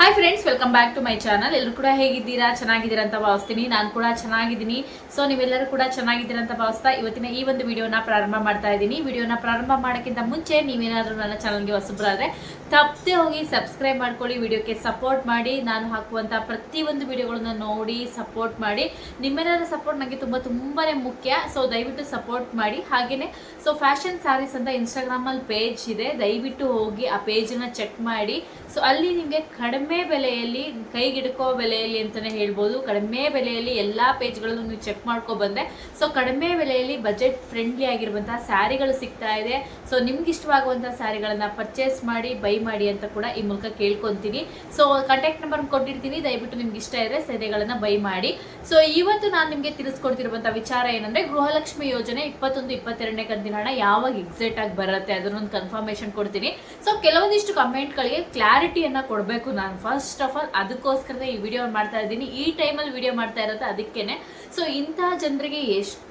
Hi friends welcome back to my channel ಎಲ್ಲರೂ ಕೂಡ ಹೇಗಿದ್ದೀರಾ? ಚೆನ್ನಾಗಿದ್ದೀರಾ ಅಂತ ಭಾವಿಸ್ತೀನಿ. ನಾನು ಕೂಡ ಚೆನ್ನಾಗಿದ್ದೀನಿ. ಸೊ ನೀವೆಲ್ಲರೂ ಕೂಡ ಚೆನ್ನಾಗಿದ್ದೀರಾ ಅಂತ ಭಾವಿಸ್ತಾ ಇವತ್ತಿನ ಈ ಒಂದು ವಿಡಿಯೋನ ಪ್ರಾರಂಭ ಮಾಡ್ತಾ ಇದ್ದೀನಿ. ವಿಡಿಯೋನ ಪ್ರಾರಂಭ ಮಾಡೋಕ್ಕಿಂತ ಮುಂಚೆ ನೀವೇನಾದರೂ ನನ್ನ ಚಾನಲ್ಗೆ ಹೊಸಬ್ರಾದ್ರೆ ತಪ್ಪದೆ ಹೋಗಿ ಸಬ್ಸ್ಕ್ರೈಬ್ ಮಾಡ್ಕೊಳ್ಳಿ, ವಿಡಿಯೋಕ್ಕೆ ಸಪೋರ್ಟ್ ಮಾಡಿ. ನಾನು ಹಾಕುವಂಥ ಪ್ರತಿಯೊಂದು ವಿಡಿಯೋಗಳನ್ನ ನೋಡಿ ಸಪೋರ್ಟ್ ಮಾಡಿ. ನಿಮ್ಮೆಲ್ಲರ ಸಪೋರ್ಟ್ ನನಗೆ ತುಂಬ ತುಂಬಾ ಮುಖ್ಯ. ಸೊ ದಯವಿಟ್ಟು ಸಪೋರ್ಟ್ ಮಾಡಿ. ಹಾಗೆಯೇ ಸೊ ಫ್ಯಾಷನ್ ಸ್ಯಾರೀಸ್ ಅಂತ ಇನ್ಸ್ಟಾಗ್ರಾಮಲ್ಲಿ ಪೇಜ್ ಇದೆ. ದಯವಿಟ್ಟು ಹೋಗಿ ಆ ಪೇಜನ್ನು ಚೆಕ್ ಮಾಡಿ. ಸೊ ಅಲ್ಲಿ ನಿಮಗೆ ಕಡಿಮೆ ಬೆಲೆಯಲ್ಲಿ ಕೈಗಿಡ್ಕೋ ಬೆಲೆಯಲ್ಲಿ ಅಂತಲೇ ಹೇಳ್ಬೋದು. ಕಡಿಮೆ ಬೆಲೆಯಲ್ಲಿ ಎಲ್ಲ ಪೇಜ್ಗಳನ್ನು ನೀವು ಚೆಕ್ ಮಾಡ್ಕೊ ಬಂದೆ ಸೊ ಕಡಿಮೆ ಬೆಲೆಯಲ್ಲಿ ಬಜೆಟ್ ಫ್ರೆಂಡ್ಲಿ ಆಗಿರುವಂಥ ಸ್ಯಾರಿಗಳು ಸಿಗ್ತಾ ಇದೆ. ಸೊ ನಿಮ್ಗೆ ಇಷ್ಟವಾಗುವಂತಹ ಸ್ಯಾರಿಗಳನ್ನು ಪರ್ಚೇಸ್ ಮಾಡಿ ಬೈ ಮಾಡಿ ಅಂತ ಕೂಡ ಈ ಮೂಲಕ ಕೇಳ್ಕೊತೀನಿ. ಸೊ ಕಾಂಟ್ಯಾಕ್ಟ್ ನಂಬರ್ ಕೊಟ್ಟಿರ್ತೀನಿ. ದಯವಿಟ್ಟು ನಿಮ್ಗೆ ಇಷ್ಟ ಇದ್ರೆ ಸೀರೆಗಳನ್ನ ಬೈ ಮಾಡಿ. ಸೊ ಇವತ್ತು ನಾನು ನಿಮಗೆ ತಿಳಿಸ್ಕೊಡ್ತಿರುವಂತಹ ವಿಚಾರ ಏನಂದ್ರೆ ಗೃಹಲಕ್ಷ್ಮಿ ಯೋಜನೆ ಇಪ್ಪತ್ತೊಂದು, ಇಪ್ಪತ್ತೆರಡನೇ ಕಂತಿನ ಹಣ ಯಾವಾಗ ಎಕ್ಸಾಕ್ಟ್ ಆಗಿ ಬರುತ್ತೆ ಅದನ್ನೊಂದು ಕನ್ಫರ್ಮೇಶನ್ ಕೊಡ್ತೀನಿ. ಸೊ ಕೆಲವೊಂದಿಷ್ಟು ಕಮೆಂಟ್ಗಳಿಗೆ ಕ್ಲಾರಿಟಿಯನ್ನ ಕೊಡಬೇಕು ನಾನು. ಫಸ್ಟ್ ಆಫ್ ಆಲ್ ಅದಕ್ಕೋಸ್ಕರ ಈ ವಿಡಿಯೋ ಮಾಡ್ತಾ ಇದ್ದೀನಿ. ಈ ಟೈಮಲ್ಲಿ ವಿಡಿಯೋ ಮಾಡ್ತಾ ಇರೋದು ಅದಕ್ಕೇನೆ. ಸೊ ಇಂತಹ ಜನರಿಗೆ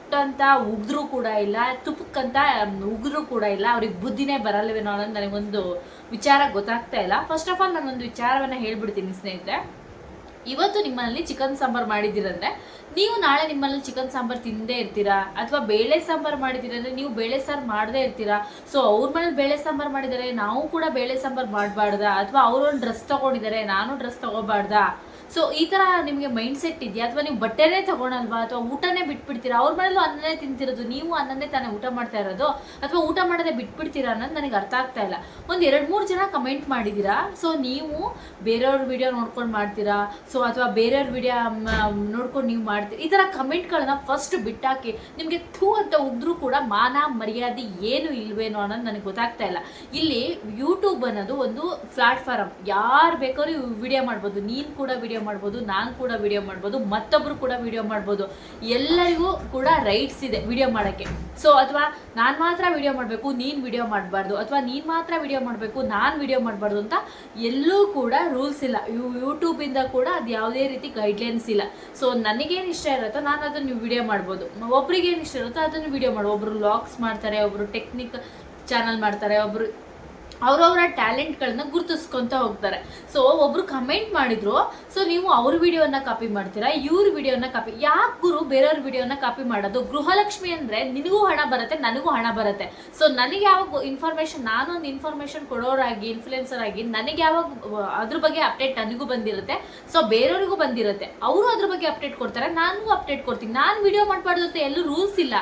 ಎಷ್ಟಂತ ಉಗಿದ್ರೂ ಕೂಡ ಇಲ್ಲ, ತುಪ್ಪಕ್ಕಂತ ಉಗಿದ್ರೂ ಕೂಡ ಇಲ್ಲ. ಅವ್ರಿಗೆ ಬುದ್ಧಿನೇ ಬರಲ್ಲವೇನೋ ಅನ್ನೋದು ನನಗೊಂದು ವಿಚಾರ ಗೊತ್ತಾಗ್ತಾ ಇಲ್ಲ. ಫಸ್ಟ್ ಆಫ್ ಆಲ್ ನಾನೊಂದು ವಿಚಾರವನ್ನ ಹೇಳ್ಬಿಡ್ತೀನಿ ಸ್ನೇಹಿತರೆ. ಇವತ್ತು ನಿಮ್ಮಲ್ಲಿ ಚಿಕನ್ ಸಾಂಬಾರ್ ಮಾಡಿದ್ದೀರಂದ್ರೆ ನೀವು ನಾಳೆ ನಿಮ್ಮಲ್ಲಿ ಚಿಕನ್ ಸಾಂಬಾರ್ ತಿಂದೇ ಇರ್ತೀರಾ? ಅಥವಾ ಬೇಳೆ ಸಾಂಬಾರ್ ಮಾಡಿದ್ದೀರಂದ್ರೆ ನೀವು ಬೇಳೆ ಸಾರು ಮಾಡದೇ ಇರ್ತೀರಾ? ಸೊ ಅವ್ರ ಮನೇಲಿ ಬೇಳೆ ಸಾಂಬಾರ್ ಮಾಡಿದ್ದಾರೆ ನಾವು ಕೂಡ ಬೇಳೆ ಸಾಂಬಾರ್ ಮಾಡಬಾರ್ದಾ? ಅಥವಾ ಅವ್ರೊಂದು ಡ್ರೆಸ್ ತಗೊಂಡಿದ್ದಾರೆ ನಾನು ಡ್ರೆಸ್ ತಗೋಬಾರ್ದಾ? ಸೊ ಈ ತರ ನಿಮಗೆ ಮೈಂಡ್ ಸೆಟ್ ಇದೆಯಾ? ಅಥವಾ ನೀವು ಬಟ್ಟೆನೇ ತಗೊಳಲ್ವಾ? ಅಥವಾ ಊಟನೇ ಬಿಟ್ಬಿಡ್ತೀರಾ? ಅವ್ರ ಮನೇಲೂ ಅನ್ನನೇ ತಿಂತಿರೋದು. ನೀವು ಅನ್ನನೇ ತಾನೇ ಊಟ ಮಾಡ್ತಾ ಇರೋದು? ಅಥವಾ ಊಟ ಮಾಡೋದೇ ಬಿಟ್ಬಿಡ್ತೀರಾ ಅನ್ನೋದು ನನಗೆ ಅರ್ಥ ಆಗ್ತಾ ಇಲ್ಲ. ಒಂದು ಎರಡು ಮೂರು ಜನ ಕಮೆಂಟ್ ಮಾಡಿದ್ದೀರಾ ಸೊ ನೀವು ಬೇರೆಯವ್ರ ವಿಡಿಯೋ ನೋಡ್ಕೊಂಡು ಮಾಡ್ತೀರಾ? ಸೊ ಅಥವಾ ಬೇರೆಯವ್ರ ವಿಡಿಯೋ ನೋಡ್ಕೊಂಡು ನೀವು ಮಾಡ್ತೀರಿ ಈ ಥರ ಕಮೆಂಟ್ಗಳನ್ನ ಫಸ್ಟ್ ಬಿಟ್ಟಾಕಿ ನಿಮಗೆ ಥೂ ಅಂತ ಉಗ್ರೂ ಕೂಡ ಮಾನ, ಮರ್ಯಾದೆ ಏನು ಇಲ್ವೇನೋ ಅನ್ನೋದು ನನಗೆ ಗೊತ್ತಾಗ್ತಾ ಇಲ್ಲ. ಇಲ್ಲಿ ಯೂಟ್ಯೂಬ್ ಅನ್ನೋದು ಒಂದು ಪ್ಲಾಟ್ಫಾರಮ್ ಯಾರು ಬೇಕಾದ್ರೂ ವಿಡಿಯೋ ಮಾಡ್ಬೋದು. ನೀನು ಕೂಡ ವಿಡಿಯೋ ಮಾಡ್ಬೋದು, ನಾನು ಕೂಡ ವಿಡಿಯೋ ಮಾಡ್ಬೋದು ಮತ್ತೊಬ್ಬರು ಕೂಡ ವಿಡಿಯೋ ಮಾಡ್ಬೋದು. ಎಲ್ಲರಿಗೂ ಕೂಡ ರೈಟ್ಸ್ ಇದೆ ವಿಡಿಯೋ ಮಾಡೋಕ್ಕೆ. ಸೊ ಅಥವಾ ನಾನು ಮಾತ್ರ ವಿಡಿಯೋ ಮಾಡಬೇಕು, ನೀನು ವಿಡಿಯೋ ಮಾಡಬಾರ್ದು. ಅಥವಾ ನೀನು ಮಾತ್ರ ವಿಡಿಯೋ ಮಾಡಬೇಕು, ನಾನು ವಿಡಿಯೋ ಮಾಡಬಾರ್ದು ಅಂತ ಎಲ್ಲೂ ಕೂಡ ರೂಲ್ಸ್ ಇಲ್ಲ. ಯೂಟ್ಯೂಬಿಂದ ಕೂಡ ಅದು ಯಾವುದೇ ರೀತಿ ಗೈಡ್ಲೈನ್ಸ್ ಇಲ್ಲ. ಸೊ ನನಗೇನು ಇಷ್ಟ ಇರುತ್ತೋ ನಾನು ಅದನ್ನು ವಿಡಿಯೋ ಮಾಡ್ಬೋದು. ಒಬ್ರಿಗೇನು ಇಷ್ಟ ಇರುತ್ತೋ ಅದನ್ನು ವಿಡಿಯೋ ಮಾಡ್ಬೋದು ಒಬ್ಬರು ವ್ಲಾಗ್ಸ್ ಮಾಡ್ತಾರೆ ಒಬ್ಬರು ಟೆಕ್ನಿಕ್ ಚಾನಲ್ ಮಾಡ್ತಾರೆ, ಒಬ್ರು ಅವ್ರವ್ರ ಟ್ಯಾಲೆಂಟ್ಗಳನ್ನ ಗುರುತಿಸ್ಕೊಂತ ಹೋಗ್ತಾರೆ. ಸೊ ಒಬ್ರು ಕಮೆಂಟ್ ಮಾಡಿದ್ರು ಸೊ ನೀವು ಅವ್ರ ವಿಡಿಯೋನ ಕಾಪಿ ಮಾಡ್ತೀರಾ, ಇವ್ರ ವಿಡಿಯೋನ ಕಾಪಿ ಯಾಕೆ ಗುರು ಬೇರೆಯವ್ರ ವಿಡಿಯೋನ ಕಾಪಿ ಮಾಡೋದು? ಗೃಹಲಕ್ಷ್ಮಿ ಅಂದ್ರೆ ನಿನಗೂ ಹಣ ಬರುತ್ತೆ, ನನಗೂ ಹಣ ಬರುತ್ತೆ. ಸೊ ನನಗೆ ಯಾವಾಗ ಇನ್ಫಾರ್ಮೇಶನ್ ನಾನೊಂದು ಇನ್ಫಾರ್ಮೇಶನ್ ಕೊಡೋರಾಗಿ ಇನ್ಫ್ಲುಯೆನ್ಸರ್ ಆಗಿ, ನನಗೆ ಯಾವಾಗ ಅದ್ರ ಬಗ್ಗೆ ಅಪ್ಡೇಟ್ ನನಗೂ ಬಂದಿರುತ್ತೆ. ಸೊ ಬೇರೆಯವ್ರಿಗೂ ಬಂದಿರುತ್ತೆ. ಅವರು ಅದ್ರ ಬಗ್ಗೆ ಅಪ್ಡೇಟ್ ಕೊಡ್ತಾರೆ, ನಾನು ಅಪ್ಡೇಟ್ ಕೊಡ್ತೀನಿ. ನಾನು ವಿಡಿಯೋ ಮಾಡಬಾರ್ದು ಅಂತ ಎಲ್ಲೂ ರೂಲ್ಸ್ ಇಲ್ಲ.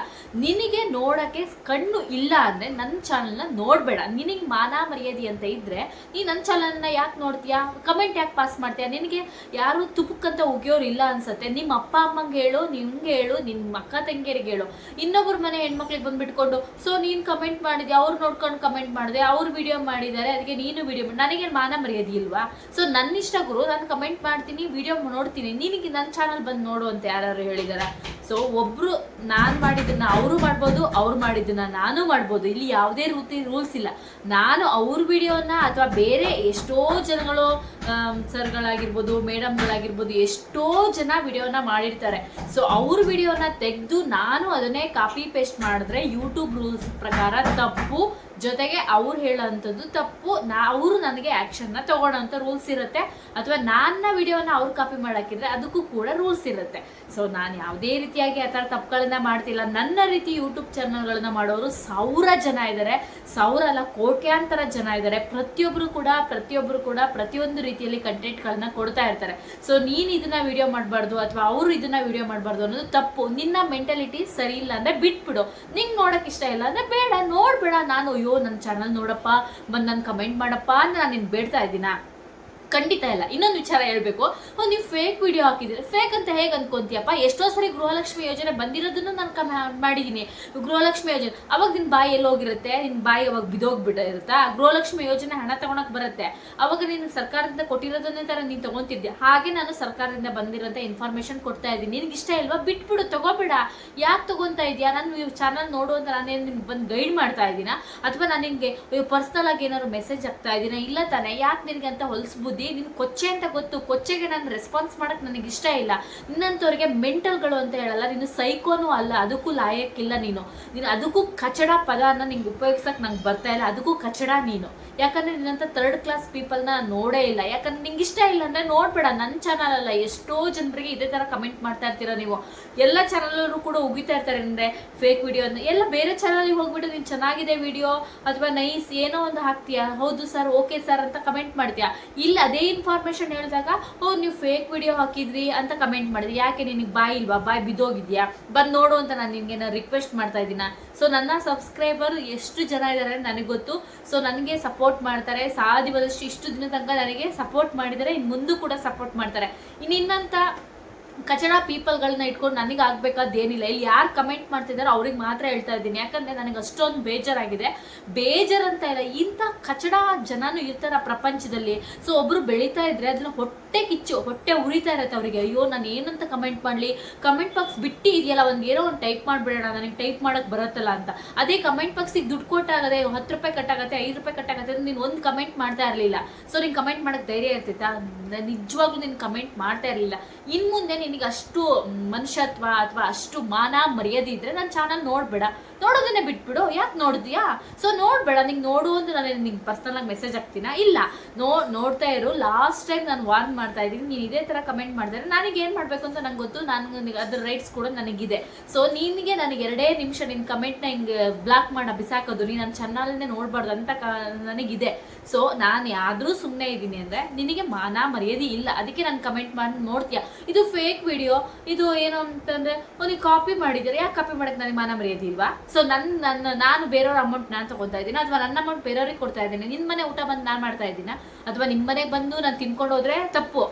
ನಿನಗೆ ನೋಡಕ್ಕೆ ಕಣ್ಣು ಇಲ್ಲ ಅಂದ್ರೆ ನನ್ನ ಚಾನಲ್ನ ನೋಡಬೇಡ. ನಿನಗೆ ಮಾನ ಮರ್ಯಾದೆ ಅಂತ ಇದ್ರೆ, ನೀ ನನ್ನ ಚಾನಲ್ನ ಯಾಕೆ ನೋಡ್ತೀಯಾ? ಕಮೆಂಟ್ ಯಾಕೆ ಪಾಸ್ ಮಾಡ್ತೀಯಾ? ನಿನಗೆ ಯಾರು ತುಪ್ಪಕ್ಕಂತ ಉಗಿಯೋರು ಇಲ್ಲ ಅನ್ಸುತ್ತೆ. ನಿಮ್ಮ ಅಪ್ಪ ಅಮ್ಮಂಗೆ ಹೇಳು, ನಿಮ್ಗೆ ಹೇಳು ನಿಮ್ಮ ಅಕ್ಕ ತಂಗಿಯರಿಗೆ ಹೇಳು. ಇನ್ನೊಬ್ಬರ ಮನೆ ಹೆಣ್ಮಕ್ಳಿಗೆ ಬಂದ್ಬಿಟ್ಕೊಂಡು, ಸೊ, ನೀನು ಕಮೆಂಟ್ ಮಾಡಿದೆ ಅವ್ರು ನೋಡ್ಕೊಂಡು ಕಮೆಂಟ್ ಮಾಡಿದೆ, ಅವ್ರು ವಿಡಿಯೋ ಮಾಡಿದ್ದಾರೆ ಅದಕ್ಕೆ ನೀನು ವಿಡಿಯೋ ನನಗೆ ಮಾನ ಮರ್ಯಾದೆ ಇಲ್ವಾ? ಸೊ ನನ್ನ ಇಷ್ಟ ಗುರು, ನಾನು ಕಮೆಂಟ್ ಮಾಡ್ತೀನಿ ವಿಡಿಯೋ ನೋಡ್ತೀನಿ. ನಿನಗೆ ನನ್ನ ಚಾನಲ್ ಬಂದು ನೋಡು ಅಂತ ಯಾರು ಹೇಳಿದಾರ. ಸೊ ಒಬ್ರು ನಾನು ಮಾಡಿದ್ದನ್ನ ಅವರು ಮಾಡ್ಬೋದು, ಅವ್ರು ಮಾಡಿದ್ದನ್ನ ನಾನು ಮಾಡ್ಬೋದು. ಇಲ್ಲಿ ಯಾವುದೇ ರೀತಿ ರೂಲ್ಸ್ ಇಲ್ಲ. ನಾನು ಅವ್ರ ವಿಡಿಯೋನ ಅಥವಾ ಬೇರೆ ಎಷ್ಟೋ ಜನಗಳು ಸರ್ಗಳಾಗಿರ್ಬೋದು ಮೇಡಮ್ಗಳಾಗಿರ್ಬೋದು ಎಷ್ಟೋ ಜನ ವಿಡಿಯೋನ ಮಾಡಿರ್ತಾರೆ. ಸೊ ಅವ್ರ ವಿಡಿಯೋನ ತೆಗೆದು ನಾನು ಅದನ್ನೇ ಕಾಪಿ ಪೇಸ್ಟ್ ಮಾಡಿದ್ರೆ ಯೂಟ್ಯೂಬ್ ರೂಲ್ಸ್ ಪ್ರಕಾರ ತಪ್ಪು. ಜೊತೆಗೆ ಅವ್ರು ಹೇಳೋಂಥದ್ದು ತಪ್ಪು, ನಾ ಅವರು ನನಗೆ ಆ್ಯಕ್ಷನ್ನ ತೊಗೊಳೋಂಥ ರೂಲ್ಸ್ ಇರುತ್ತೆ. ಅಥವಾ ನನ್ನ ವಿಡಿಯೋನ ಅವ್ರು ಕಾಪಿ ಮಾಡೋಕ್ಕಿದ್ರೆ ಅದಕ್ಕೂ ಕೂಡ ರೂಲ್ಸ್ ಇರುತ್ತೆ. ಸೊ ನಾನು ಯಾವುದೇ ರೀತಿಯಾಗಿ ಆ ಥರ ತಪ್ಪುಗಳನ್ನ ಮಾಡ್ತಿಲ್ಲ. ನನ್ನ ರೀತಿ ಯೂಟ್ಯೂಬ್ ಚಾನಲ್ಗಳನ್ನ ಮಾಡೋರು ಸಾವಿರ ಜನ ಇದ್ದಾರೆ ಸಾವಿರ ಅಲ್ಲ, ಕೋಟ್ಯಾಂತರ ಜನ ಇದ್ದಾರೆ ಪ್ರತಿಯೊಬ್ಬರು ಕೂಡ ಪ್ರತಿಯೊಬ್ಬರು ಕೂಡ ಪ್ರತಿಯೊಂದು ರೀತಿಯಲ್ಲಿ ಕಂಟೆಂಟ್ಗಳನ್ನ ಕೊಡ್ತಾ ಇರ್ತಾರೆ. ಸೊ ನೀನು ಇದನ್ನ ವಿಡಿಯೋ ಮಾಡಬಾರ್ದು ಅಥವಾ ಅವರು ಇದನ್ನ ವಿಡಿಯೋ ಮಾಡಬಾರ್ದು ಅನ್ನೋದು ತಪ್ಪು. ನಿನ್ನ ಮೆಂಟಾಲಿಟಿ ಸರಿ ಇಲ್ಲ ಅಂದ್ರೆ ಬಿಟ್ಬಿಡು. ನಿಂಗೆ ನೋಡೋಕೆ ಇಷ್ಟ ಇಲ್ಲ ಅಂದ್ರೆ ಬೇಡ, ನೋಡ್ಬೇಡ. ನಾನು ಅಯ್ಯೋ ನನ್ನ ಚಾನಲ್ ನೋಡಪ್ಪ ಬಂದು ನಾನು ಕಮೆಂಟ್ ಮಾಡಪ್ಪ ಅಂತ ನಾನು ನಿನ್ನ ಬೇಡ್ತಾ ಇದ್ದೀನಾ? ಖಂಡಿತ ಇಲ್ಲ. ಇನ್ನೊಂದು ವಿಚಾರ ಹೇಳಬೇಕು. ನೀವು ಫೇಕ್ ವಿಡಿಯೋ ಹಾಕಿದ್ರೆ ಫೇಕ್ ಅಂತ ಹೇಗೆ ಅನ್ಕೊಂತೀಯಪ್ಪ? ಎಷ್ಟೋ ಸರಿ ಗೃಹಲಕ್ಷ್ಮಿ ಯೋಜನೆ ಬಂದಿರೋದನ್ನು ನಾನು ಕಮ ಮಾಡಿದ್ದೀನಿ ಗೃಹಲಕ್ಷ್ಮಿ ಯೋಜನೆ. ಅವಾಗ ನಿನ್ನ ಬಾಯಿ ಎಲ್ಲಿ ಹೋಗಿರುತ್ತೆ ನಿನ್ನ ಬಾಯಿ ಅವಾಗ ಬಿದೋಗ್ಬಿಟ್ಟಿರುತ್ತಾ ಗೃಹಲಕ್ಷ್ಮಿ ಯೋಜನೆ ಹಣ ತಗೊಳಕ್ ಬರುತ್ತೆ. ಅವಾಗ ನೀನು ಸರ್ಕಾರದಿಂದ ಕೊಟ್ಟಿರೋದನ್ನೇ ತರ ನೀನು ತಗೊಂತಿದ್ದೆ ಹಾಗೆ ನಾನು ಸರ್ಕಾರದಿಂದ ಬಂದಿರೋಂಥ ಇನ್ಫಾರ್ಮೇಶನ್ ಕೊಡ್ತಾ ಇದ್ದೀನಿ. ನಿನ್ಗೆ ಇಷ್ಟ ಇಲ್ವಾ? ಬಿಟ್ಬಿಡು, ತಗೋಬೇಡ. ಯಾಕೆ ತಗೊಂತಾ ಇದೆಯಾ? ನಾನು ಚಾನಲ್ ನೋಡು ಅಂತ ನಾನೇನು ನಿನ್ಗೆ ಬಂದು ಗೈಡ್ ಮಾಡ್ತಾ ಇದ್ದೀನಾ? ಅಥವಾ ನಾನು ನಿಮಗೆ ಪರ್ಸ್ನಲ್ ಆಗಿ ಏನಾದ್ರು ಮೆಸೇಜ್ ಆಗ್ತಾ ಇದ್ದೀನ? ಇಲ್ಲ ತಾನೇ. ಯಾಕೆ ನಿನಗೆ ಅಂತ ಹೊಲಸು ಬುದ್ಧಿ? ಬುದ್ಧಿ ನಿನ್ ಕೊಚ್ಚೆ ಅಂತ ಗೊತ್ತು. ಕೊಚ್ಚೆಗೆ ನಾನು ರೆಸ್ಪಾನ್ಸ್ ಮಾಡಕ್ ನನಗೆ ಇಷ್ಟ ಇಲ್ಲ. ನಿನ್ನಂಥವ್ರಿಗೆ ಮೆಂಟಲ್ಗಳು ಅಂತ ಹೇಳಲ್ಲ. ನೀನು ಸೈಕೋನು ಅಲ್ಲ. ಅದಕ್ಕೂ ಲಾಯಕ್ಕಿಲ್ಲ ನೀನು. ನೀನು ಅದಕ್ಕೂ ಕಚಡ ಪದನ ನಿಂಗೆ ಉಪಯೋಗಿಸಕ್ ನಂಗೆ ಬರ್ತಾ ಇಲ್ಲ. ಅದಕ್ಕೂ ಕಚಡ ನೀನು. ಯಾಕಂದ್ರೆ ನಿನ್ನಂತ ಥರ್ಡ್ ಕ್ಲಾಸ್ ಪೀಪಲ್ನ ನೋಡೇ ಇಲ್ಲ. ಯಾಕಂದ್ರೆ ನಿಂಗೆ ಇಷ್ಟ ಇಲ್ಲ ಅಂದ್ರೆ ನೋಡ್ಬೇಡ. ನನ್ನ ಚಾನಲ್ ಅಲ್ಲ. ಎಷ್ಟೋ ಜನರಿಗೆ ಇದೇ ತರ ಕಮೆಂಟ್ ಮಾಡ್ತಾ ಇರ್ತೀರ ನೀವು. ಎಲ್ಲ ಚಾನಲ್ ಕೂಡ ಉಗಿತಾ ಇರ್ತಾರೆ ಅಂದ್ರೆ ಫೇಕ್ ವಿಡಿಯೋ ಎಲ್ಲ ಬೇರೆ ಚಾನಲಿಗೆ ಹೋಗ್ಬಿಟ್ಟು ನೀನು ಚೆನ್ನಾಗಿದೆ ವಿಡಿಯೋ ಅಥವಾ ನೈಸ್ ಏನೋ ಒಂದು ಹಾಕ್ತೀಯಾ? ಹೌದು ಸರ್ ಓಕೆ ಸರ್ ಅಂತ ಕಮೆಂಟ್ ಮಾಡ್ತೀಯಾ? ಇಲ್ಲಿ ಅದೇ ಇನ್ಫಾರ್ಮೇಶನ್ ಹೇಳಿದಾಗ, ಓ, ನೀವು ಫೇಕ್ ವಿಡಿಯೋ ಹಾಕಿದ್ರಿ ಅಂತ ಕಮೆಂಟ್ ಮಾಡಿದ್ರಿ. ಯಾಕೆ ನಿನಗೆ ಬಾಯಿ ಇಲ್ವಾ? ಬಾಯಿ ಬಿದ್ದೋಗಿದ್ಯಾ? ಬಂದು ನೋಡು ಅಂತ ನಾನು ನಿನಗೆ ರಿಕ್ವೆಸ್ಟ್ ಮಾಡ್ತಾ ಇದ್ದೀನ? ಸೊ ನನ್ನ ಸಬ್ಸ್ಕ್ರೈಬರ್ ಎಷ್ಟು ಜನ ಇದ್ದಾರೆ ನನಗೆ ಗೊತ್ತು. ಸೊ ನನಗೆ ಸಪೋರ್ಟ್ ಮಾಡ್ತಾರೆ. ಸಾಧ್ಯವಾದಷ್ಟು ಇಷ್ಟು ದಿನ ತನಕ ನನಗೆ ಸಪೋರ್ಟ್ ಮಾಡಿದರೆ ಇನ್ನು ಮುಂದೂ ಕೂಡ ಸಪೋರ್ಟ್ ಮಾಡ್ತಾರೆ. ಇನ್ನಿನ್ನಂತ ಕಚಡ ಪೀಪಲ್ಗಳನ್ನ ಇಟ್ಕೊಂಡು ನನಗೆ ಆಗ್ಬೇಕಾದೇನಿಲ್ಲ ಇಲ್ಲಿ ಯಾರು ಕಮೆಂಟ್ ಮಾಡ್ತಿದಾರೋ ಅವ್ರಿಗೆ ಮಾತ್ರ ಹೇಳ್ತಾ ಇದ್ದೀನಿ. ಯಾಕಂದ್ರೆ ನನಗೆ ಅಷ್ಟೊಂದು ಬೇಜಾರಾಗಿದೆ. ಬೇಜಾರ್ ಅಂತ ಇಲ್ಲ, ಇಂಥ ಕಚಡ ಜನನು ಇರ್ತಾರ ಪ್ರಪಂಚದಲ್ಲಿ. ಸೊ ಒಬ್ರು ಬೆಳೀತಾ ಇದ್ರೆ ಅದನ್ನ ಹೊಟ್ಟೆ ಕಿಚ್ಚು, ಹೊಟ್ಟೆ ಉರಿತಾ ಇರುತ್ತೆ ಅವರಿಗೆ. ಅಯ್ಯೋ, ನಾನು ಏನಂತ ಕಮೆಂಟ್ ಮಾಡಲಿ? ಕಮೆಂಟ್ ಬಾಕ್ಸ್ ಬಿಟ್ಟು ಇದೆಯಲ್ಲ, ಒಂದು ಏನೋ ಒಂದು ಟೈಪ್ ಮಾಡಿಬಿಡೋಣ, ನನಗೆ ಟೈಪ್ ಮಾಡಕ್ ಬರುತ್ತಲ್ಲ ಅಂತ. ಅದೇ ಕಮೆಂಟ್ ಬಾಕ್ಸಿಗೆ ದುಡ್ಡು ಕೊಟ್ಟಾಗದೆ ಹತ್ತು ರೂಪಾಯಿ ಕಟ್ಟಾಗತ್ತೆ, ಐದು ರೂಪಾಯಿ ಕಟ್ಟಾಗತ್ತೆ ನೀನು ಒಂದು ಕಮೆಂಟ್ ಮಾಡ್ತಾ ಇರಲಿಲ್ಲ. ಸೊ ನೀನು ಕಮೆಂಟ್ ಮಾಡಕ್ ಧೈರ್ಯ ಇರ್ತಿತ್ತಾ ನಿಜವಾಗ್ಲೂ ನೀನು ಕಮೆಂಟ್ ಮಾಡ್ತಾ ಇರಲಿಲ್ಲ. ಇನ್ನು ಮುಂದೆ ನಿನಗೆ ಅಷ್ಟು ಮನುಷ್ಯತ್ವ ಅಥವಾ ಅಷ್ಟು ಮಾನ ಮರ್ಯಾದೆ ಇದ್ರೆ ನನ್ನ ಚಾನಲ್ ನೋಡ್ಬೇಡ. ನೋಡೋದನ್ನೇ ಬಿಟ್ಬಿಡು. ಯಾಕೆ ನೋಡಿದ್ಯಾ? ಸೊ ನೋಡ್ಬೇಡ. ನಿಂಗೆ ನೋಡು ಅಂತ ನಾನು ನಿಂಗೆ ಪರ್ಸನಲ್ ಆಗಿ ಮೆಸೇಜ್ ಹಾಕ್ತೀನ? ಇಲ್ಲ. ನೋ, ನೋಡ್ತಾ ಇರು. ಲಾಸ್ಟ್ ಟೈಮ್ ನಾನು ವಾರ್ನ್ ಮಾಡ್ತಾ ಇದ್ದೀನಿ. ನೀನು ಇದೇ ಥರ ಕಮೆಂಟ್ ಮಾಡಿದ್ರೆ ನನಗೆ ಏನು ಮಾಡಬೇಕು ಅಂತ ನಂಗೆ ಗೊತ್ತು. ನಾನು ಅದ್ರ ರೈಟ್ಸ್ ಕೂಡ ನನಗಿದೆ. ಸೊ ನಿನಗೆ ನನಗೆ ಎರಡೇ ನಿಮಿಷ ನಿನ್ನ ಕಮೆಂಟ್ನ ಹಿಂಗೆ ಬ್ಲಾಕ್ ಮಾಡಿ, ಬಿಸಾಕೋದು. ನೀನು ನನ್ನ ಚಾನಲ್ನೇ ನೋಡಬಾರ್ದು ಅಂತ ಕ, ನನಗಿದೆ. ಸೊ ನಾನು ಯಾದರೂ ಸುಮ್ಮನೆ ಇದ್ದೀನಿ ಅಂದರೆ ನಿನಗೆ ಮಾನ ಮರ್ಯಾದೆ ಇಲ್ಲ. ಅದಕ್ಕೆ ನಾನು ಕಮೆಂಟ್ ಮಾಡಿ, ನೋಡ್ತೀಯ? ಇದು ಫೇಕ್ ವಿಡಿಯೋ ಇದು ಏನು ಅಂತಂದರೆ ನೀವು ಕಾಪಿ ಮಾಡಿದ್ದಾರೆ? ಯಾಕೆ ಕಾಪಿ ಮಾಡಕ್ಕೆ ನನಗೆ ಮಾನ ಮರ್ಯಾದೆ ಇಲ್ವಾ? ಸೊ ನನ್ನ ನನ್ನ ನಾನು ಬೇರೆಯವ್ರ ಅಮೌಂಟ್ ನಾನು ತಗೊತಾ ಇದ್ದೀನಿ, ಅಥವಾ ನನ್ನ ಅಮೌಂಟ್ ಬೇರೆಯವ್ರಿಗೆ ಕೊಡ್ತಾ ಇದ್ದೀನಿ. ನಿನ್ನ ಮನೆ ಊಟ ಬಂದು ನಾನು ಮಾಡ್ತಾ ಇದ್ದೀನ? ಅಥವಾ ನಿಮ್ಮ ಮನೆಗೆ ಬಂದು ನಾನು ತಿನ್ಕೊಂಡು ಹೋದ್ರೆ ತಪ್ಪು.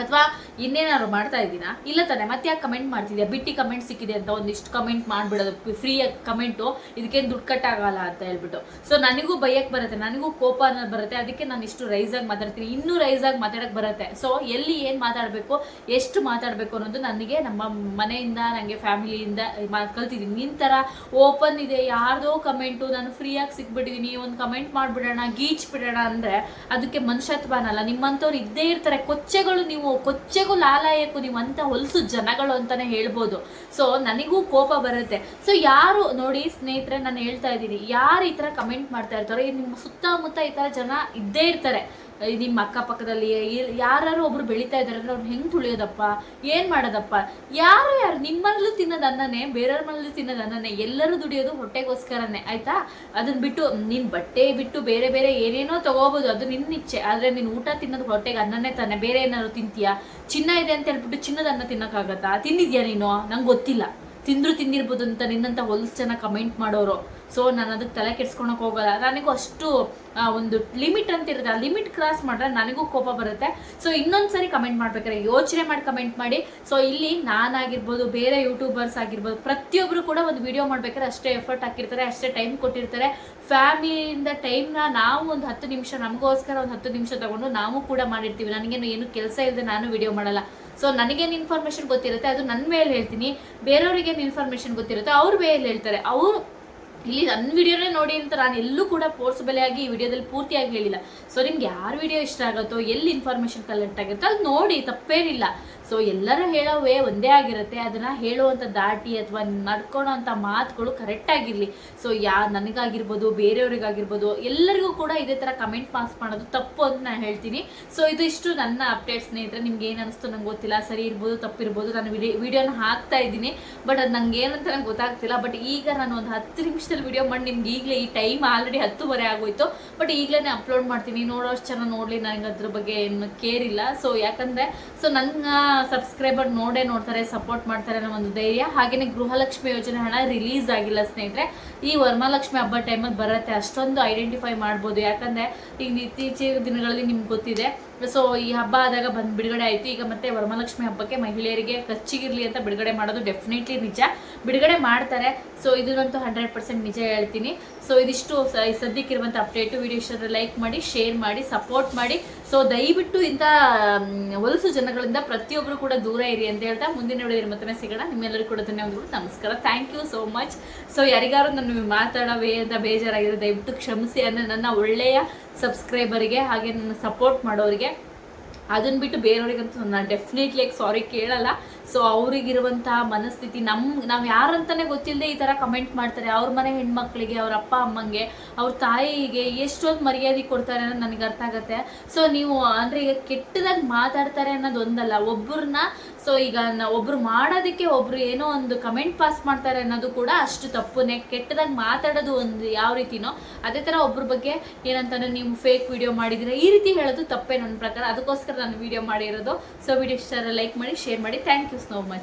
ಅಥವಾ ಇನ್ನೇನಾದ್ರು ಮಾಡ್ತಾ ಇದ್ದೀನಾ ಇಲ್ಲ ತಾನೆ, ಮತ್ತೆ ಯಾಕೆ ಕಮೆಂಟ್ ಮಾಡ್ತಿದ್ಯಾ? ಬಿಟ್ಟಿ ಕಮೆಂಟ್ ಸಿಕ್ಕಿದೆ ಅಂತ ಒಂದಿಷ್ಟು ಕಮೆಂಟ್ ಮಾಡ್ಬಿಡೋದು ಫ್ರೀಯಾಗಿ ಕಮೆಂಟು ಇದಕ್ಕೇನು ದುಡ್ಡು ಕಟ್ಟಾಗಲ್ಲ ಅಂತ ಹೇಳ್ಬಿಟ್ಟು. ಸೊ ನನಗೂ ಬೈಯಕ್ಕೆ ಬರುತ್ತೆ, ನನಗೂ ಕೋಪ ಅನ್ನೋದು ಬರುತ್ತೆ, ಅದಕ್ಕೆ ನಾನು ಇಷ್ಟು ರೈಸ್ ಆಗಿ ಮಾತಾಡ್ತೀನಿ. ಇನ್ನೂ ರೈಸ್ ಆಗಿ ಮಾತಾಡಕ್ಕೆ ಬರುತ್ತೆ. ಸೊ ಎಲ್ಲಿ ಏನು ಮಾತಾಡಬೇಕು, ಎಷ್ಟು ಮಾತಾಡಬೇಕು ಅನ್ನೋದು ನನಗೆ ನಮ್ಮ ಮನೆಯಿಂದ ನನಗೆ ಫ್ಯಾಮಿಲಿಯಿಂದ ಕಲ್ತಿದ್ದೀನಿ. ನಿನ್ನ ಥರ ಓಪನ್ ಇದೆ, ಯಾರ್ದೋ ಕಮೆಂಟು ನಾನು ಫ್ರೀಯಾಗಿ ಸಿಕ್ಬಿಟ್ಟಿದ್ದೀನಿ ಒಂದು ಕಮೆಂಟ್ ಮಾಡಿಬಿಡೋಣ ಗೀಚ್ ಬಿಡೋಣ ಅಂದರೆ, ಅದಕ್ಕೆ ಮನುಷ್ಯತ್ವ ಅನ್ನಲ್ಲ ನಿಮ್ಮಂಥವ್ರು ಇದ್ದೇ ಇರ್ತಾರೆ. ಕೊಚ್ಚೆಗಳು ನೀವು ಲಾಲಾಯಕ್ಕೂ ನೀವು ಅಂತ ಹೊಲಸು ಜನಗಳು ಅಂತಾನೆ ಹೇಳ್ಬೋದು. ಸೊ ನನಗೂ ಕೋಪ ಬರುತ್ತೆ. ಸೊ ಯಾರು ನೋಡಿ ಸ್ನೇಹಿತರೆ, ನಾನು ಹೇಳ್ತಾ ಇದ್ದೀನಿ, ಯಾರು ಈ ಥರ ಕಮೆಂಟ್ ಮಾಡ್ತಾ ಇರ್ತಾರೋ, ನಿಮ್ಮ ಸುತ್ತಮುತ್ತ ಈ ಥರ ಜನ ಇದ್ದೇ ಇರ್ತಾರೆ. ನಿಮ್ಮ ಅಕ್ಕಪಕ್ಕದಲ್ಲಿ ಯಾರು ಒಬ್ರು ಬೆಳೀತಾ ಇದ್ದಾರೆ ಅಂದ್ರೆ ಅವ್ರು ಹೆಂಗ್ ತುಳಿಯೋದಪ್ಪ? ಏನ್ ಮಾಡೋದಪ್ಪ? ಯಾರು ಯಾರು ನಿಮ್ಮಲ್ಲೂ ತಿನ್ನೋದು ಅನ್ನನೇ ಬೇರೆಯವ್ರ ಮನೇಲೂ ತಿನ್ನೋದು ಅನ್ನನೇ, ಎಲ್ಲರೂ ದುಡಿಯೋದು ಹೊಟ್ಟೆಗೋಸ್ಕರನೇ, ಆಯ್ತಾ? ಅದನ್ನ ಬಿಟ್ಟು ನೀನ್ ಬಟ್ಟೆ ಬಿಟ್ಟು ಬೇರೆ ಬೇರೆ ಏನೇನೋ ತಗೋಬಹುದು ಅದು ನಿನ್ನ ಇಚ್ಛೆ. ಆದ್ರೆ ನೀನ್ ಊಟ ತಿನ್ನೋದು ಹೊಟ್ಟೆಗೆ ಅನ್ನನೇ ತಾನೆ. ಬೇರೆ ಏನಾದ್ರು ತಿಂತೀಯಾ? ಚಿನ್ನ ಇದೆ ಅಂತ ಹೇಳ್ಬಿಟ್ಟು ಚಿನ್ನದ ಅನ್ನ ತಿನ್ನೋಕ್ಕಾಗತ್ತಾ? ತಿಂದಿದ್ಯಾ ನೀನು? ನಂಗೆ ಗೊತ್ತಿಲ್ಲ. ತಿಂದ್ರು ತಿಂದಿರ್ಬೋದು ಅಂತ ನಿನ್ನಂತ ಹೊಲಸು ಜನ ಕಮೆಂಟ್ ಮಾಡೋರು. ಸೊ ನಾನು ಅದಕ್ಕೆ ತಲೆ ಕೆಡ್ಸ್ಕೊಳಕ್ ಹೋಗಲ್ಲ. ನನಗೂ ಅಷ್ಟು ಒಂದು ಲಿಮಿಟ್ ಅಂತ ಇರುತ್ತೆ. ಆ ಲಿಮಿಟ್ ಕ್ರಾಸ್ ಮಾಡಿದ್ರೆ ನನಗೂ ಕೋಪ ಬರುತ್ತೆ. ಸೊ ಇನ್ನೊಂದ್ಸರಿ ಕಮೆಂಟ್ ಮಾಡ್ಬೇಕಾದ್ರೆ ಯೋಚನೆ ಮಾಡಿ ಕಮೆಂಟ್ ಮಾಡಿ. ಸೊ ಇಲ್ಲಿ ನಾನಾಗಿರ್ಬೋದು, ಬೇರೆ ಯೂಟ್ಯೂಬರ್ಸ್ ಆಗಿರ್ಬೋದು ಪ್ರತಿಯೊಬ್ಬರು ಕೂಡ ಒಂದು ವಿಡಿಯೋ ಮಾಡ್ಬೇಕಾದ್ರೆ ಅಷ್ಟೇ ಎಫರ್ಟ್ ಹಾಕಿರ್ತಾರೆ, ಅಷ್ಟೇ ಟೈಮ್ ಕೊಟ್ಟಿರ್ತಾರೆ. ಫ್ಯಾಮಿಲಿಯಿಂದ ಟೈಮ್ನ ನಾವು ಒಂದು ಹತ್ತು ನಿಮಿಷ, ನಮಗೋಸ್ಕರ ಒಂದು ಹತ್ತು ನಿಮಿಷ ತಗೊಂಡು ನಾವು ಕೂಡ ಮಾಡಿರ್ತೀವಿ. ನನಗೇನು ಏನು ಕೆಲಸ ಇಲ್ಲದೆ ನಾನು ವಿಡಿಯೋ ಮಾಡಲ್ಲ. ಸೊ ನನಗೇನು ಇನ್ಫಾರ್ಮೇಷನ್ ಗೊತ್ತಿರುತ್ತೆ, ಅದು ನನ್ನ ಮೇಲೆ ಹೇಳ್ತೀನಿ. ಬೇರೆಯವ್ರಿಗೇನು ಇನ್ಫಾರ್ಮೇಷನ್ ಗೊತ್ತಿರುತ್ತೆ, ಅವ್ರ ಮೇಲೆ ಹೇಳ್ತಾರೆ. ಅವ್ರು ಇಲ್ಲಿ ನನ್ನ ವಿಡಿಯೋನೇ ನೋಡಿ ಅಂತ ನಾನು ಎಲ್ಲೂ ಕೂಡ ಫೋರ್ಸ್ಬಲ್ ಆಗಿ ಈ ವಿಡಿಯೋದಲ್ಲಿ ಪೂರ್ತಿಯಾಗಿ ಹೇಳಿಲ್ಲ. ಸೊ ನಿಮ್ಗೆ ಯಾರು ವಿಡಿಯೋ ಇಷ್ಟ ಆಗುತ್ತೋ, ಎಲ್ಲಿ ಇನ್ಫಾರ್ಮೇಷನ್ ಕಲೆಕ್ಟ್ ಆಗುತ್ತೋ, ಅಲ್ಲಿ ನೋಡಿ, ತಪ್ಪೇನಿಲ್ಲ. ಸೊ ಎಲ್ಲರೂ ಹೇಳೋವೇ ಒಂದೇ ಆಗಿರುತ್ತೆ. ಅದನ್ನ ಹೇಳುವಂಥ ದಾಟಿ ಅಥವಾ ನಡ್ಕೊಳ್ಳೋ ಅಂಥ ಮಾತುಗಳು ಕರೆಕ್ಟ್ ಆಗಿರಲಿ. ಸೊ ಯಾ, ನನಗಾಗಿರ್ಬೋದು, ಬೇರೆಯವ್ರಿಗಾಗಿರ್ಬೋದು, ಎಲ್ಲರಿಗೂ ಕೂಡ ಇದೇ ಥರ ಕಮೆಂಟ್ ಪಾಸ್ ಮಾಡೋದು ತಪ್ಪು ಅಂತ ನಾನು ಹೇಳ್ತೀನಿ. ಸೊ ಇದಿಷ್ಟು ನನ್ನ ಅಪ್ಡೇಟ್ ಸ್ನೇಹಿತರೆ. ನಿಮ್ಗೆ ಏನು ಅನಿಸ್ತು ನಂಗೆ ಗೊತ್ತಿಲ್ಲ. ಸರಿ ಇರ್ಬೋದು, ತಪ್ಪಿರ್ಬೋದು. ನಾನು ವಿಡಿಯೋ ವಿಡಿಯೋನ ಹಾಕ್ತಾ ಇದ್ದೀನಿ. ಬಟ್ ಅದು ನಂಗೆ ಏನಂತ ನಂಗೆ ಗೊತ್ತಾಗ್ತಿಲ್ಲ. ಬಟ್ ಈಗ ನಾನು ಒಂದು ಹತ್ತು ನಿಮಿಷದಲ್ಲಿ ವಿಡಿಯೋ ಮಾಡಿ, ನಿಮ್ಗೆ ಈಗಲೇ ಈ ಟೈಮ್ ಆಲ್ರೆಡಿ ಹತ್ತುವರೆ ಆಗೋಯ್ತು. ಬಟ್ ಈಗಲೇ ಅಪ್ಲೋಡ್ ಮಾಡ್ತೀನಿ. ನೋಡೋಷ್ಟು ಚೆನ್ನಾಗಿ ನೋಡಲಿ. ನನಗೆ ಅದ್ರ ಬಗ್ಗೆ ಏನು ಕೇರ್ ಇಲ್ಲ. ಸೊ ಯಾಕಂದರೆ ಸೊ ನನ್ನ ಸಬ್ಸ್ಕ್ರೈಬರ್ ನೋಡೇ ನೋಡ್ತಾರೆ ಸಪೋರ್ಟ್ ಮಾಡ್ತಾರೆ ಅನ್ನೋ ಒಂದು ಧೈರ್ಯ. ಹಾಗೆಯೇ ಗೃಹಲಕ್ಷ್ಮಿ ಯೋಜನೆ ಹಣ ರಿಲೀಸ್ ಆಗಿಲ್ಲ ಸ್ನೇಹಿತರೆ. ಈ ವರಮಹಾಲಕ್ಷ್ಮಿ ಹಬ್ಬ ಟೈಮಲ್ಲಿ ಬರುತ್ತೆ. ಅಷ್ಟೊಂದು ಐಡೆಂಟಿಫೈ ಮಾಡ್ಬೋದು. ಯಾಕಂದರೆ ಈಗ ಇತ್ತೀಚಿನ ದಿನಗಳಲ್ಲಿ ನಿಮ್ಗೆ ಗೊತ್ತಿದೆ ಸೊ ಈ ಹಬ್ಬ ಆದಾಗ ಬಂದು ಬಿಡುಗಡೆ ಆಯಿತು. ಈಗ ಮತ್ತೆ ವರಮಹಾಲಕ್ಷ್ಮಿ ಹಬ್ಬಕ್ಕೆ ಮಹಿಳೆಯರಿಗೆ ಖರ್ಚಿಗಿರಲಿ ಅಂತ ಬಿಡುಗಡೆ ಮಾಡೋದು ಡೆಫಿನೆಟ್ಲಿ ನಿಜ. ಬಿಡುಗಡೆ ಮಾಡ್ತಾರೆ. ಸೊ ಇದನ್ನಂತೂ ಹಂಡ್ರೆಡ್ ಪರ್ಸೆಂಟ್ ನಿಜ ಹೇಳ್ತೀನಿ. ಸೊ ಇದಿಷ್ಟು ಸದ್ಯಕ್ಕಿರುವಂಥ ಅಪ್ಡೇಟು ವಿಡಿಯೋ ಇಷ್ಟ ಲೈಕ್ ಮಾಡಿ ಶೇರ್ ಮಾಡಿ ಸಪೋರ್ಟ್ ಮಾಡಿ. ಸೊ ದಯವಿಟ್ಟು ಇಂಥ ಹೊಲಸು ಜನಗಳಿಂದ ಪ್ರತಿಯೊಬ್ಬರು ಕೂಡ ದೂರ ಇರಿ ಅಂತ ಹೇಳ್ತಾ ಮುಂದಿನ ವಿಡಿಯೋದಲ್ಲಿ ಮತ್ತೆ ಸಿಗೋಣ. ನಿಮ್ಮೆಲ್ಲರೂ ಕೂಡ ಧನ್ಯವಾದಗಳು. ನಮಸ್ಕಾರ. Thank you so much so ಯಾರಿಗಾರು ನಾನು ಮಾತಾಡವೇ ಅಂತ ಬೇಜಾರಾಗಿದೆ ದಯವಿಟ್ಟು ಕ್ಷಮಿಸಿ. ಅಂದರೆ ನನ್ನ ಒಳ್ಳೆಯ ಸಬ್ಸ್ಕ್ರೈಬರಿಗೆ ಹಾಗೆ ನನ್ನ ಸಪೋರ್ಟ್ ಮಾಡೋರಿಗೆ ಅದನ್ನ ಬಿಟ್ಟು ಬೇರೆಯವ್ರಿಗಂತೂ ನಾನು ಡೆಫಿನೆಟ್ಲಿ ಸಾರಿ ಕೇಳಲ್ಲ. ಸೊ ಅವ್ರಿಗಿರುವಂತಹ ಮನಸ್ಥಿತಿ ನಮ್, ನಾವು ಯಾರಂತಾನೆ ಗೊತ್ತಿಲ್ಲದೆ ಈ ತರ ಕಮೆಂಟ್ ಮಾಡ್ತಾರೆ. ಅವ್ರ ಮನೆ ಹೆಣ್ಮಕ್ಳಿಗೆ, ಅವ್ರ ಅಪ್ಪ ಅಮ್ಮಂಗೆ, ಅವ್ರ ತಾಯಿಗೆ ಎಷ್ಟೊಂದು ಮರ್ಯಾದೆ ಕೊಡ್ತಾರೆ ಅನ್ನೋದು ನನಗೆ ಅರ್ಥ ಆಗತ್ತೆ. ಸೊ ನೀವು, ಅಂದ್ರೆ ಈಗ ಕೆಟ್ಟದಾಗಿ ಮಾತಾಡ್ತಾರೆ ಅನ್ನೋದು ಒಂದಲ್ಲ ಒಬ್ಬರನ್ನ ಸೊ ಈಗ ಒಬ್ರು ಮಾಡೋದಕ್ಕೆ ಒಬ್ರು ಏನೋ ಒಂದು ಕಮೆಂಟ್ ಪಾಸ್ ಮಾಡ್ತಾರೆ ಅನ್ನೋದು ಕೂಡ ಅಷ್ಟು ತಪ್ಪುನೇ. ಕೆಟ್ಟದಾಗಿ ಮಾತಾಡೋದು ಒಂದು ಯಾವ ರೀತಿನೋ, ಅದೇ ತರ ಒಬ್ರ ಬಗ್ಗೆ ಏನಂತಾನೆ ನೀವು ಫೇಕ್ ವಿಡಿಯೋ ಮಾಡಿದ್ರೆ ಈ ರೀತಿ ಹೇಳೋದು ತಪ್ಪೇ ನನ್ನ ಪ್ರಕಾರ. ಅದಕ್ಕೋಸ್ಕರ ನಾನು ವಿಡಿಯೋ ಮಾಡಿರೋದು. ಸೊ ವಿಡಿಯೋ ಇಷ್ಟ ಲೈಕ್ ಮಾಡಿ ಶೇರ್ ಮಾಡಿ. Thank you so much